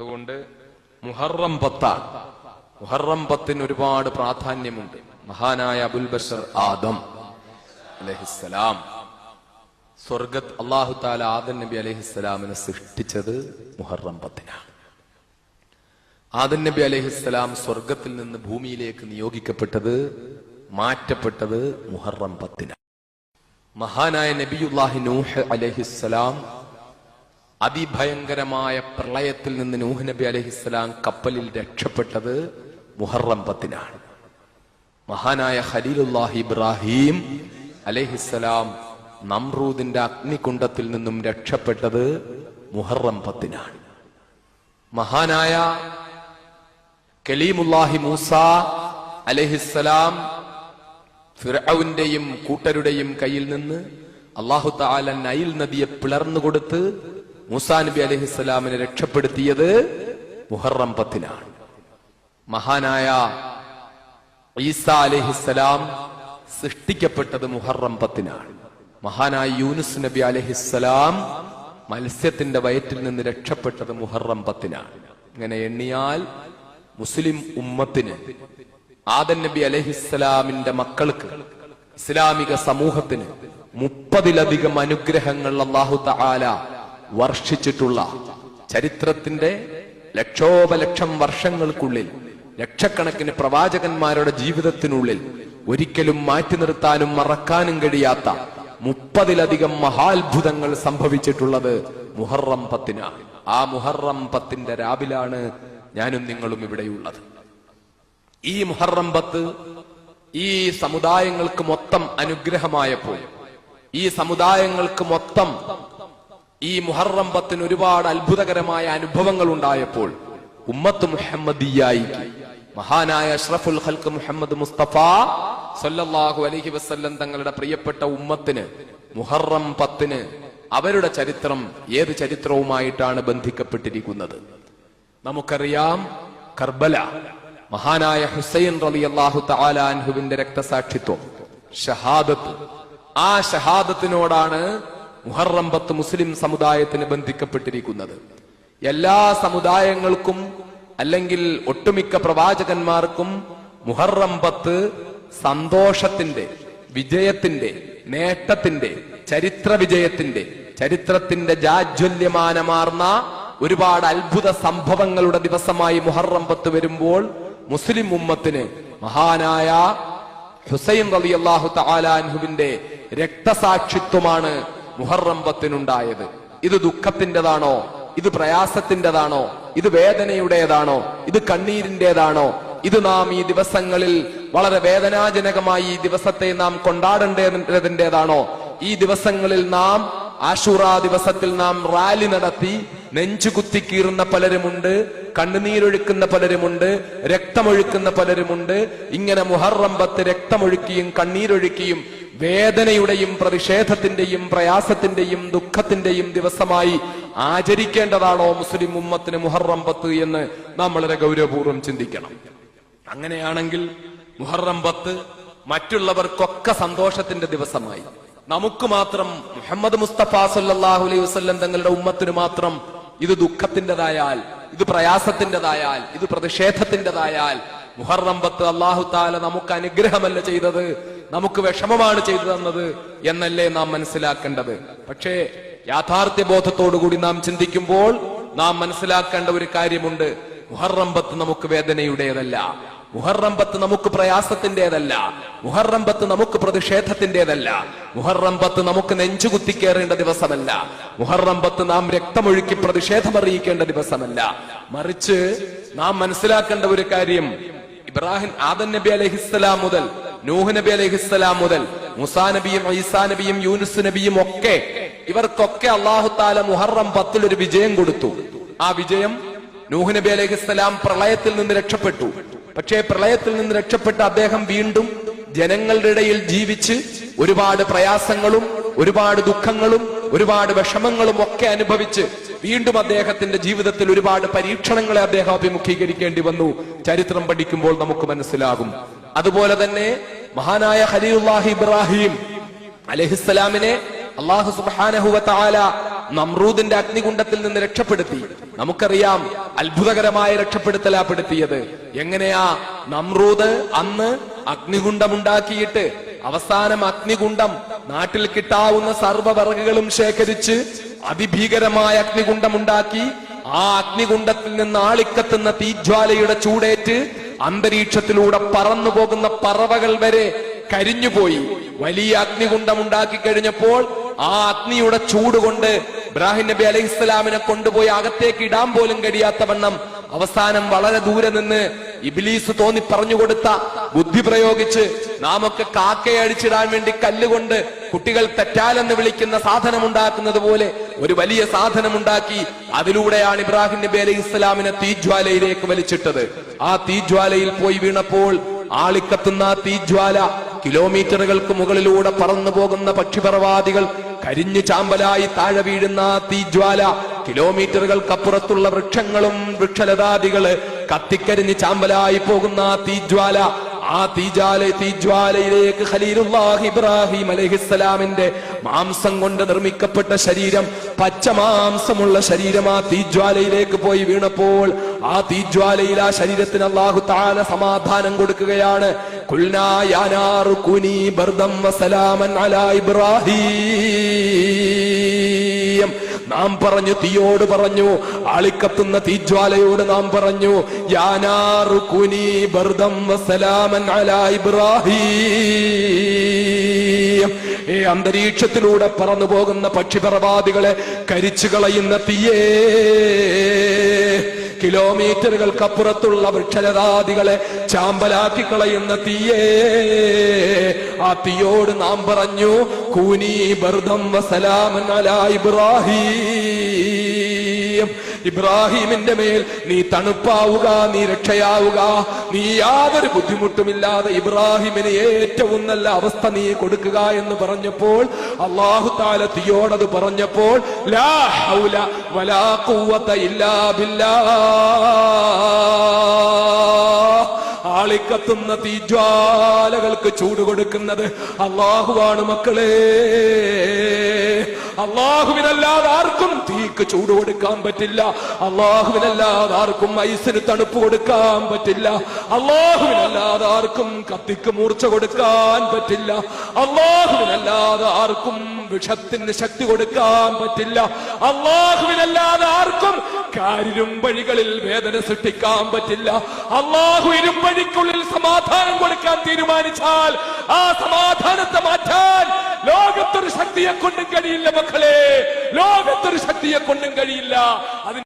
അതുകൊണ്ട് മുഹറം പത്താണ് മുഹറം പത്തിന് ഒരുപാട് പ്രാധാന്യമുണ്ട്. മഹാനായ അബുൽ ബഷർ ആദം അലഹിസ്സലാം. സ്വർഗത് അള്ളാഹു താല ആദൻ നബി അലഹിസ്സലാമിനെ സൃഷ്ടിച്ചത് മുഹറം പത്തിനാണ്. ആദൻ നബി അലഹിസ്സലാം സ്വർഗത്തിൽ നിന്ന് ഭൂമിയിലേക്ക് നിയോഗിക്കപ്പെട്ടത് മാറ്റപ്പെട്ടത് മുഹറം പത്തിനാണ്. മഹാനായ നബിയുല്ലാഹി നൂഹ് അലഹിസ്സലാം അതിഭയങ്കരമായ പ്രളയത്തിൽ നിന്ന് നൂഹ് നബി അലഹിസ്സലാം കപ്പലിൽ രക്ഷപ്പെട്ടത് മുഹറം പത്തിനാണ്. മഹാനായ ഖലീലുല്ലാഹി ഇബ്രാഹിം അലഹിസ്സലാം നമ്രൂദിന്റെ അഗ്നികുണ്ടത്തിൽ നിന്നും രക്ഷപ്പെട്ടത് മുഹറം പത്തിനാണ്. മഹാനായ കലീമുല്ലാഹി മൂസ അലഹിസ്സലാം ഫിറൌന്റെയും കൂട്ടരുടെയും കയ്യിൽ നിന്ന് അള്ളാഹു താല നൈൽ നദിയെ പിളർന്നു കൊടുത്ത് മൂസാ നബി അലഹിസ്സലാമിനെ രക്ഷപ്പെടുത്തിയത് മുഹറം പത്തിനാണ്. മഹാനായ ഈസ അലഹിസ്സലാം സൃഷ്ടിക്കപ്പെട്ടത് മുഹറം പത്തിനാണ്. മഹാനായ യൂനുസ് നബി അലഹിസ്സലാം മത്സ്യത്തിന്റെ വയറ്റിൽ നിന്ന് രക്ഷപ്പെട്ടത് മുഹറം പത്തിനാണ്. ഇങ്ങനെ എണ്ണിയാൽ മുസ്ലിം ഉമ്മത്തിന് ആദൻ നബി അലഹിസ്സലാമിന്റെ മക്കൾക്ക് ഇസ്ലാമിക സമൂഹത്തിന് മുപ്പതിലധികം അനുഗ്രഹങ്ങൾ അള്ളാഹു തആല വർഷിച്ചിട്ടുള്ള ചരിത്രത്തിന്റെ ലക്ഷോപലക്ഷം വർഷങ്ങൾക്കുള്ളിൽ ലക്ഷക്കണക്കിന് പ്രവാചകന്മാരുടെ ജീവിതത്തിനുള്ളിൽ ഒരിക്കലും മാറ്റി നിർത്താനും മറക്കാനും കഴിയാത്ത മുപ്പതിലധികം മഹാത്ഭുതങ്ങൾ സംഭവിച്ചിട്ടുള്ളത് മുഹറം പത്തിനാണ് ആ മുഹറം പത്തിന്റെ രാവിലാണ് ഞാനും നിങ്ങളും ഇവിടെയുള്ളത്. ഈ മുഹറം പത്ത് ഈ സമുദായങ്ങൾക്ക് മൊത്തം അനുഗ്രഹമായപ്പോൾ ഈ സമുദായങ്ങൾക്ക് മൊത്തം ഈ മുഹറം പത്തിന് ഒരുപാട് അത്ഭുതകരമായ അനുഭവങ്ങൾ ഉണ്ടായപ്പോൾ ഉമ്മത്ത് മുഹമ്മദിയായിക്ക് മഹാനായ അഷ്റഫുൽ ഹൽക്ക് മുഹമ്മദ് മുസ്തഫ സല്ലല്ലാഹു അലഹി വസ്ല്ലം തങ്ങളുടെ പ്രിയപ്പെട്ട ഉമ്മത്തിന് മുഹറം പത്തിന് അവരുടെ ചരിത്രം ഏത് ചരിത്രവുമായിട്ടാണ് ബന്ധിക്കപ്പെട്ടിരിക്കുന്നത്? നമുക്കറിയാം കർബല മഹാനായ ഹുസൈൻ റലി അള്ളാഹു താലാൻഹുവിന്റെ രക്തസാക്ഷിത്വം ഷഹാദത്ത്. ആ ഷഹാദത്തിനോടാണ് മുഹറം പത്ത് മുസ്ലിം സമുദായത്തിന് ബന്ധിക്കപ്പെട്ടിരിക്കുന്നത്. എല്ലാ സമുദായങ്ങൾക്കും അല്ലെങ്കിൽ ഒട്ടുമിക്ക പ്രവാചകന്മാർക്കും മുഹറം പത്ത് സന്തോഷത്തിന്റെ വിജയത്തിന്റെ നേട്ടത്തിന്റെ ചരിത്ര വിജയത്തിന്റെ ചരിത്രത്തിന്റെ ജാജ്വല്യമാനമാർന്ന ഒരുപാട് അത്ഭുത സംഭവങ്ങളുടെ ദിവസമായി മുഹറം പത്ത് വരുമ്പോൾ മുസ്ലിം ഉമ്മത്തിന് മഹാനായ ഹുസൈൻ റലി അള്ളാഹു തലാൻഹുവിന്റെ രക്തസാക്ഷിത്വമാണ് മുഹറം പത്തിനുണ്ടായത് ഇത് ദുഃഖത്തിന്റെതാണോ? ഇത് പ്രയാസത്തിന്റെതാണോ? ഇത് വേദനയുടേതാണോ? ഇത് കണ്ണീരിന്റെതാണോ? ഇത് നാം ഈ ദിവസങ്ങളിൽ വളരെ വേദനാജനകമായി ഈ ദിവസത്തെ നാം കൊണ്ടാടേണ്ടതിന്റെതാണോ? ഈ ദിവസങ്ങളിൽ നാം ആഷുറ ദിവസത്തിൽ നാം റാലി നടത്തി നെഞ്ചു കുത്തിക്കീറുന്ന പലരുമുണ്ട് കണ്ണുനീരൊഴുക്കുന്ന പലരുമുണ്ട് രക്തമൊഴുക്കുന്ന പലരുമുണ്ട്. ഇങ്ങനെ മുഹറമ്പത്ത് രക്തമൊഴുക്കിയും കണ്ണീരൊഴുക്കിയും വേദനയുടെയും പ്രതിഷേധത്തിന്റെയും പ്രയാസത്തിന്റെയും ദുഃഖത്തിന്റെയും ദിവസമായി ആചരിക്കേണ്ടതാണോ മുസ്ലിം ഉമ്മത്തിന് മുഹറമ്പത്ത് എന്ന് നാം വളരെ ഗൗരവപൂർവം ചിന്തിക്കണം. അങ്ങനെയാണെങ്കിൽ മുഹറമ്പത്ത് മറ്റുള്ളവർക്കൊക്കെ സന്തോഷത്തിന്റെ ദിവസമായി. നമുക്ക് മാത്രം മുഹമ്മദ് മുസ്തഫ സല്ലാഹു അലൈഹി വസ്ല്ലം തങ്ങളുടെ ഉമ്മത്തിന് മാത്രം ഇത് ദുഃഖത്തിന്റെതായാൽ ഇത് പ്രയാസത്തിന്റെതായാൽ ഇത് പ്രതിഷേധത്തിന്റെതായാൽ മുഹറം പത്ത് അള്ളാഹു താല നമുക്ക് അനുഗ്രഹമല്ല ചെയ്തത് നമുക്ക് വിഷമമാണ് ചെയ്തു തന്നത് എന്നല്ലേ നാം മനസ്സിലാക്കേണ്ടത്. പക്ഷേ യാഥാർത്ഥ്യ ബോധത്തോടുകൂടി നാം ചിന്തിക്കുമ്പോൾ നാം മനസ്സിലാക്കേണ്ട ഒരു കാര്യമുണ്ട്. മുഹറം പത്ത് നമുക്ക് വേദനയുടേതല്ല. മുഹറം പത്ത് നമുക്ക് പ്രയാസത്തിന്റേതല്ല മുഹറം പത്ത് നമുക്ക് പ്രതിഷേധത്തിന്റേതല്ല മുഹറം പത്ത് നമുക്ക് നെഞ്ചു കുത്തിക്കേറേണ്ട ദിവസമല്ല. മുഹറം പത്ത് നാം രക്തമൊഴുക്കി പ്രതിഷേധമറിയിക്കേണ്ട ദിവസമല്ല. മറിച്ച് നാം മനസ്സിലാക്കേണ്ട ഒരു കാര്യം ഇബ്രാഹിം ആദൻ നബി അലഹിസ്സലാം മുതൽ നൂഹ് നബി അലഹിസ്സലാം മുതൽ മുസാ നബിയും ഈസാ നബിയും യൂനുസ് നബിയും ഒക്കെ ഇവർക്കൊക്കെ അള്ളാഹു താല മുഹറം പത്തിൽ ഒരു വിജയം കൊടുത്തു. ആ വിജയം നൂഹ് നബി അലഹിസ്സലാം പ്രളയത്തിൽ നിന്ന് രക്ഷപ്പെട്ടു. പക്ഷേ പ്രളയത്തിൽ നിന്ന് രക്ഷപ്പെട്ട അദ്ദേഹം വീണ്ടും ജനങ്ങളുടെ ഇടയിൽ ജീവിച്ച് ഒരുപാട് പ്രയാസങ്ങളും ഒരുപാട് ദുഃഖങ്ങളും ഒരുപാട് വിഷമങ്ങളും ഒക്കെ അനുഭവിച്ച് വീണ്ടും അദ്ദേഹത്തിന്റെ ജീവിതത്തിൽ ഒരുപാട് പരീക്ഷണങ്ങളെ അദ്ദേഹം അഭിമുഖീകരിക്കേണ്ടി വന്നു. ചരിത്രം പഠിക്കുമ്പോൾ നമുക്ക് മനസ്സിലാകും. അതുപോലെ തന്നെ മഹാനായ ഹലിഹി ഇബ്രാഹിം അലഹിസ്സലാമിനെ അള്ളാഹു സുബാനഹുവല നമ്രൂദിന്റെ അഗ്നികുണ്ടത്തിൽ നിന്ന് രക്ഷപ്പെടുത്തി. നമുക്കറിയാം അത്ഭുതകരമായ രക്ഷപ്പെടുത്തലാപ്പെടുത്തിയത്. എങ്ങനെയാ നമ്രൂദ് അന്ന് അഗ്നികുണ്ഡമുണ്ടാക്കിയിട്ട് അവസാനം അഗ്നികുണ്ഡം നാട്ടിൽ കിട്ടാവുന്ന സർവവർഗകളും ശേഖരിച്ച് അതിഭീകരമായ അഗ്നികുണ്ഡമുണ്ടാക്കി ആ അഗ്നികുണ്ഡത്തിൽ നിന്ന് ആളിക്കത്തുന്ന തീജ്വാലയുടെ ചൂടേറ്റ് അന്തരീക്ഷത്തിലൂടെ പറന്നു പോകുന്ന പറവകൾ വരെ കരിഞ്ഞുപോയി. വലിയ അഗ്നികുണ്ടം ഉണ്ടാക്കി കഴിഞ്ഞപ്പോൾ ആ അഗ്നിയുടെ ചൂട് കൊണ്ട് ഇബ്രാഹിം നബി അലൈഹി ഇസ്ലാമിനെ കൊണ്ടുപോയി അകത്തേക്ക് ഇടാൻ പോലും കഴിയാത്ത വണ്ണം അവസാനം വളരെ ദൂരെ നിന്ന് ഇബിലീസ് തോന്നി പറഞ്ഞു കൊടുത്ത ബുദ്ധി പ്രയോഗിച്ച് നാമൊക്കെ കാക്കയെ അടിച്ചിടാൻ വേണ്ടി കല്ലുകൊണ്ട് കുട്ടികൾ തെറ്റാലെന്ന് വിളിക്കുന്ന സാധനം ഉണ്ടാക്കുന്നത് പോലെ ഒരു വലിയ സാധനം ഉണ്ടാക്കി അതിലൂടെയാണ് ഇബ്രാഹിം നബി അലൈഹി ഇസ്ലാമിനെ തീജ്വാലയിലേക്ക് വലിച്ചിട്ടത്. ആ തീജ്വാലയിൽ പോയി വീണപ്പോൾ ആളിക്കത്തുന്ന തീജ്വാല കിലോമീറ്ററുകൾക്ക് മുകളിലൂടെ പറന്നു പോകുന്ന പക്ഷിപർവാദികൾ കരിഞ്ഞു ചാമ്പലായി താഴെ വീഴുന്ന തീജ്വാല കിലോമീറ്ററുകൾക്കപ്പുറത്തുള്ള വൃക്ഷങ്ങളും വൃക്ഷലതാദികൾ കത്തിക്കരിഞ്ഞ് ചാമ്പലായി പോകുന്ന തീജ്വാല. ആ തീജാല തീജ്വാലയിലേക്ക് ഖലീലുല്ലാഹി ഇബ്രാഹിം അലഹിസ്സലാമിന്റെ മാംസം കൊണ്ട് നിർമ്മിക്കപ്പെട്ട ശരീരം പച്ച മാംസമുള്ള ശരീരം ആ തീജ്വാലയിലേക്ക് പോയി വീണപ്പോൾ ആ തീജ്വാലയിൽ ആ ശരീരത്തിന് അള്ളാഹു താല സമാധാനം കൊടുക്കുകയാണ്. നാം പറഞ്ഞു തീയോട് പറഞ്ഞു ആളിക്കത്തുന്ന തീജ്വാലയോട് നാം പറഞ്ഞു കുനി ബർദം വസലാമൻ അലാ ഇബ്രാഹീം. ഈ അന്തരീക്ഷത്തിലൂടെ പറന്നു പോകുന്ന പക്ഷിപറവാദികളെ കരിച്ചു കളയുന്ന തീയേ കിലോമീറ്ററുകൾക്കപ്പുറത്തുള്ള വൃക്ഷലതാദികളെ ചാമ്പലാക്കി കളയുന്ന തീയേ. ആ തീയോട് നാം പറഞ്ഞു കൂനി ബർദം വസലാമൻ അലാ ഇബ്രാഹിം. ഇബ്രാഹിമിന്റെ മേൽ നീ തണുപ്പാവുക നീ രക്ഷയാവുക. നീ യാതൊരു ബുദ്ധിമുട്ടുമില്ലാതെ ഇബ്രാഹിമിന് ഏറ്റവും നല്ല അവസ്ഥ നീ കൊടുക്കുക എന്ന് പറഞ്ഞപ്പോൾ അള്ളാഹു താല തീയോടത് പറഞ്ഞപ്പോൾ ലാ ഹൗല വലാ ഇല്ലാ ആളിക്കത്തുന്ന തീജ്വാലകൾക്ക് ചൂട് കൊടുക്കുന്നത് അള്ളാഹുവാണ് മക്കളെ. അള്ളാഹുവിനല്ലാതെ ആർക്കും തീക്ക് ചൂട് കൊടുക്കാൻ പറ്റില്ല. അള്ളാഹുവിനല്ലാതെ ആർക്കും ഐസിന് തണുപ്പ് കൊടുക്കാൻ പറ്റില്ല. അള്ളാഹുവിനല്ലാതെ ആർക്കും കത്തിക്ക് മൂർച്ച കൊടുക്കാൻ പറ്റില്ല. അള്ളാഹുവിനല്ലാതെ ആർക്കും വിഷത്തിന് ശക്തി കൊടുക്കാൻ പറ്റില്ല. അള്ളാഹുവിനല്ലാതെ ആർക്കും കാരിരും വഴികളിൽ വേദന സൃഷ്ടിക്കാൻ പറ്റില്ല. അള്ളാഹു ഇരുമ്പഴിക്കുള്ളിൽ സമാധാനം കൊടുക്കാൻ തീരുമാനിച്ചാൽ ആ സമാധാനത്തെ മാറ്റാൻ ലോകത്തൊരു ശക്തിയെ കൊണ്ടും കഴിയില്ല മക്കളെ. ലോകത്തൊരു ശക്തിയെ കൊണ്ടും കഴിയില്ല. അതിന്